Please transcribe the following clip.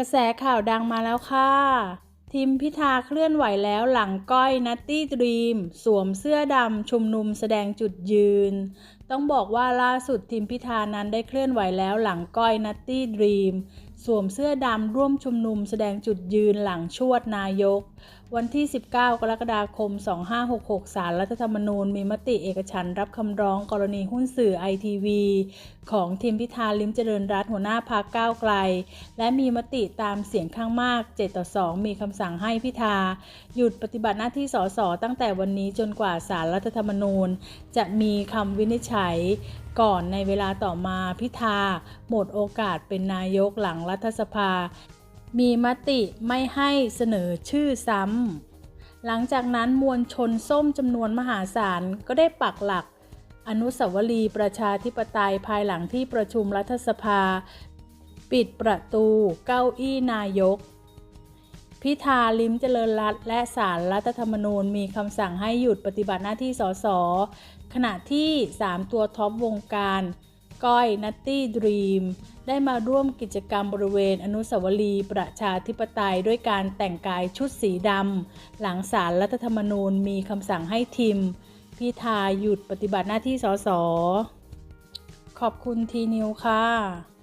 กระแสข่าวดังมาแล้วค่ะทีมพิธาเคลื่อนไหวแล้วหลังก้อยนัตตี้ดรีม สวมเสื้อดำชุมนุมแสดงจุดยืน ต้องบอกว่าล่าสุดทีมพิธานั้นได้เคลื่อนไหวแล้วหลังก้อยนัตตี้ดรีมสวมเสื้อดำร่วมชุมนุมแสดงจุดยืนหลังชวดนายก วันที่ 19 กรกฎาคม 2566 สารรัฐธรรมนูญมีมติเอกฉันรับคำร้องกรณีหุ้นสื่อไอทีวีของทีมพิธาลิมเจริญรัตหัวหน้าพรรคก้าวไกล และมีมติตามเสียงข้างมาก 7 ต่อ 2 มีคำสั่งให้พิธา หยุดปฏิบัติหน้าที่สสตั้งแต่วันนี้จนกว่าสารรัฐธรรมนูญ จะมีคำวินิจฉัยก่อนในเวลาต่อมาพิธา หมดโอกาสเป็นนายกหลังรัฐสภา มีมติไม่ให้เสนอชื่อซ้ำ หลังจากนั้นมวลชนส้มจำนวนมหาศาลก็ได้ปักหลัก อนุสาวรีย์ประชาธิปไตยภายหลังที่ประชุมรัฐสภา ปิดประตูเก้าอี้นายก พิธาลิมเจริญรัตและสารรัฐธรรมนูญมีคำสั่งให้หยุดปฏิบัติหน้าที่สส ณะที่ 3 ตัวท็อปวงการ ก้อยนัตตี้ดรีม ได้มาร่วมกิจกรรมบริเวณอนุสาวรีย์ประชาธิปไตยด้วยการแต่งกายชุดสีดำ หลังสารรัฐธรรมนูญมีคำสั่งให้ทิม พิธาหยุดปฏิบัติหน้าที่สสขอบคุณทีนิวค่ะ